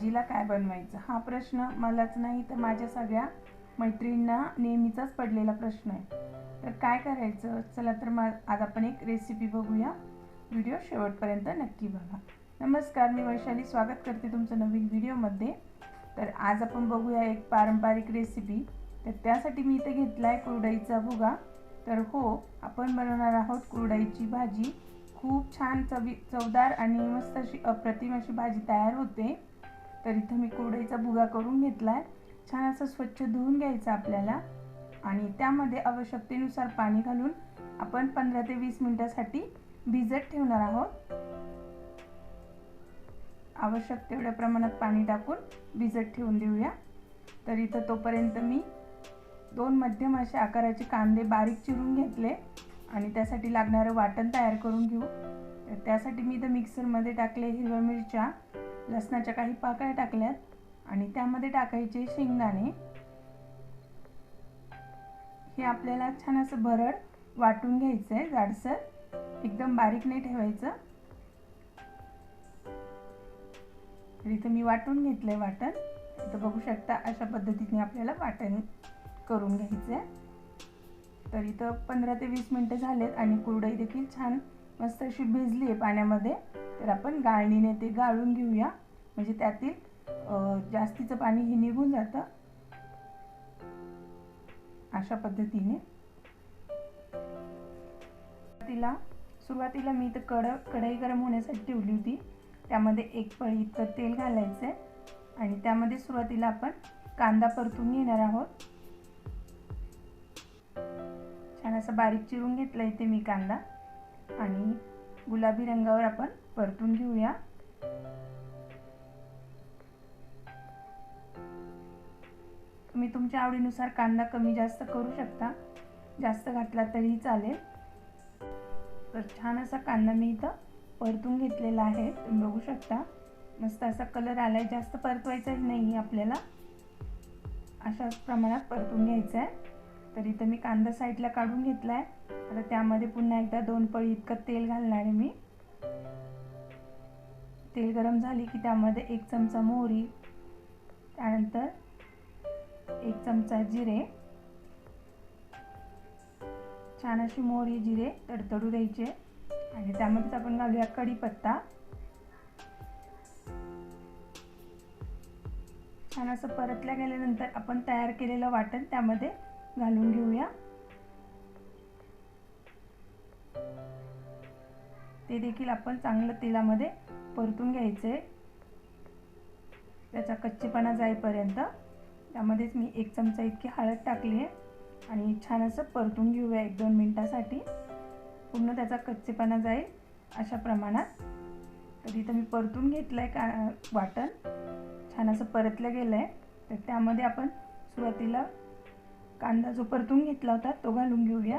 भाजीला काय बनवायचं? हा प्रश्न मलाच नाही तर माझ्या सगळ्या मैत्रिणींना नेहमीचाच पडलेला प्रश्न आहे. तर काय करायचं? चला तर मा आज आपण एक रेसिपी बघूया. व्हिडिओ शेवटपर्यंत नक्की बघा. नमस्कार मी वैशाली. स्वागत करते तुमचं नवीन व्हिडिओमध्ये तर आज आपण बघूया एक पारंपरिक रेसिपी तर त्यासाठी मी इथे घेतला आहे कुरडईचा भुगा. तर हो आपण बनवणार आहोत कुरडईची भाजी. खूप छान चवी चवदार आणि मस्त अशी अप्रतिम अशी भाजी तयार होते. तर इथं मी कोरडईचा भुगा करून घेतला आहे छान असं स्वच्छ धुवून घ्यायचं आपल्याला. आणि त्यामध्ये आवश्यकतेनुसार पाणी घालून आपण पंधरा ते वीस मिनटासाठी भिजत ठेवणार आहोत. आवश्यक तेवढ्या प्रमाणात पाणी टाकून भिजत ठेवून देऊया. तर इथं तोपर्यंत मी दोन मध्यम असे आकाराचे कांदे बारीक चिरून घेतले. आणि त्यासाठी लागणारं वाटण तयार करून घेऊ. तर त्यासाठी मी इथं मिक्सरमध्ये टाकले हिरव्या मिरच्या. लसणाच्या काही पाकळ्या टाकल्यात आणि त्यामध्ये टाकायचे शेंगदाणे. हे आपल्याला छान असं भरड वाटून घ्यायचं आहे जाडसर. एकदम बारीक नाही ठेवायचं. तर इथं मी वाटून घेतलंय वाटण. इथं बघू शकता अशा पद्धतीने आपल्याला वाटण करून घ्यायचं आहे तर इथं पंधरा ते वीस मिनटं झालेत आणि कुरडई देखील छान मस्त अशी भिजली आहे पाण्यामध्ये. तर आपण गाळणीने ते गाळून घेऊया. म्हणजे त्यातील जास्तीचं पाणी हे निघून जातं. अशा पद्धतीने. तिला सुरुवातीला मी तर कड कढई गरम होण्यासाठी ठेवली होती. त्यामध्ये एक पळी इतकं तेल घालायचं आहे आणि त्यामध्ये सुरुवातीला आपण कांदा परतून घेणार आहोत. छान असं बारीक चिरून घेतलं इथे मी कांदा. आणि गुलाबी रंगावर आपण परतून घेऊया. तुम्ही तुमच्या आवडीनुसार कांदा कमी जास्त करू शकता. जास्त घातला तरीही चालेल. तर छान असा कांदा मी इथं परतून घेतलेला आहे. तुम्ही बघू शकता. मस्त असा कलर आलाय. जास्त परतवायचा नाही आपल्याला. अशाच प्रमाणात परतून घ्यायचा आहे तर इथं मी कांदा साईडला काढून घेतला आहे आता त्यामध्ये पुन्हा एकदा दोन पळी इतकं तेल घालणार आहे मी. तेल गरम झाली की त्यामध्ये एक चमचा मोहरी त्यानंतर एक चमचा जिरे. छान अशी मोहरी जिरे तडतडू द्यायचे. आणि त्यामध्येच आपण घालूया कढीपत्ता. छान असं परतल्या गेल्यानंतर आपण तयार केलेलं वाटण त्यामध्ये घालून घेऊया. ते देखील आपण चांगलं तेलामध्ये परतून घ्यायचे. त्याचा कच्चेपणा जाईपर्यंत. त्यामध्येच मी एक चमचा इतकी हळद टाकली आहे आणि छान असं परतून घेऊया एक दोन मिनटासाठी. पूर्ण त्याचा कच्चेपणा जाईल अशा प्रमाणात. तर इथं मी परतून घेतलं आहे का वाटण. छान असं परतलं गेलं आहे तर त्यामध्ये आपण सुरुवातीला कांदा जो परतून घेतला होता तो घालून घेऊया.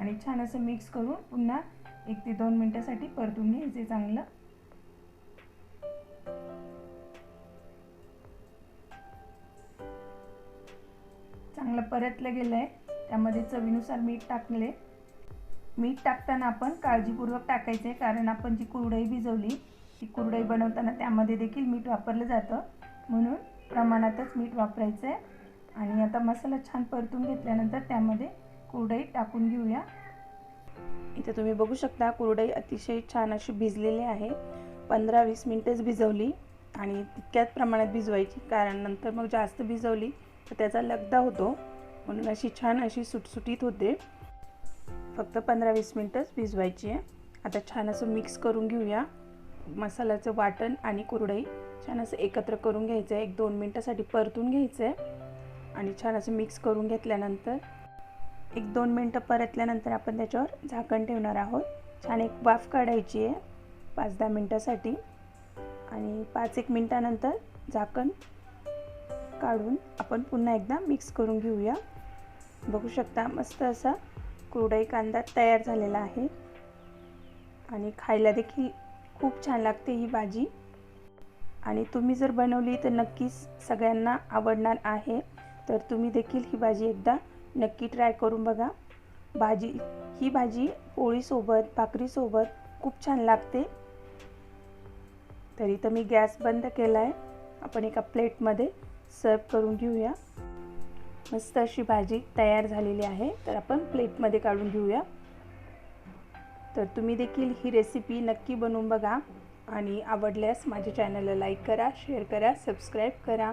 आणि छान असं मिक्स करून पुन्हा एक ते दोन मिनटासाठी परतून घ्यायचे चांगलं. चांगलं परतलं गेलं आहे त्यामध्ये चवीनुसार मीठ टाकले. मीठ टाकताना आपण काळजीपूर्वक टाकायचं आहे कारण आपण जी कुरडई भिजवली ती कुरडई बनवताना त्यामध्ये देखील मीठ वापरलं जातं. म्हणून प्रमाणातच मीठ वापरायचं आहे आणि आता मसाला छान परतून घेतल्यानंतर त्यामध्ये कुरडई टाकून घेऊया. इथे तुम्ही बघू शकता कुरडई अतिशय छान अशी भिजलेली आहे. पंधरा वीस मिनटेच भिजवली आणि तितक्याच प्रमाणात भिजवायची कारण नंतर मग जास्त भिजवली तर त्याचा लगदा होतो. म्हणून अशी छान अशी सुटसुटीत होते. फक्त पंधरा वीस मिनटंच भिजवायची आहे. आता छान असं मिक्स करून घेऊया. मसाल्याचं वाटण आणि कुरडई छान असं एकत्र करून घ्यायचं आहे एक दोन मिनटासाठी परतून घ्यायचं आहे आणि छान असं मिक्स करून घेतल्यानंतर एक दोन मिनटं परतल्यानंतर आपण त्याच्यावर झाकण ठेवणार आहोत. छान एक वाफ काढायची आहे पाच दहा मिनटासाठी. आणि पाच एक मिनटानंतर झाकण काढून आपण पुन्हा एकदा मिक्स करून घेऊया. बघू शकता मस्त असा कुरडई कांदा तयार झालेला आहे. आणि खायला देखील खूप छान लागते ही भाजी. आणि तुम्ही जर बनवली तर नक्कीच सगळ्यांना आवडणार आहे. तर तुम्ही देखील ही भाजी एकदा नक्की ट्राय करून बघा. भाजी ही भाजी पोळीसोबत भाकरीसोबत खूप छान लागते. तरी तर मी गॅस बंद केला आहे आपण एका प्लेटमध्ये सर्व करून घेऊया. मस्त अशी भाजी तयार झालेली आहे. तर आपण प्लेटमध्ये काढून घेऊया. तर तुम्ही देखील ही रेसिपी नक्की बनवून बघा. आणि आवडल्यास माझ्या चॅनलला लाईक करा शेअर करा सबस्क्राईब करा.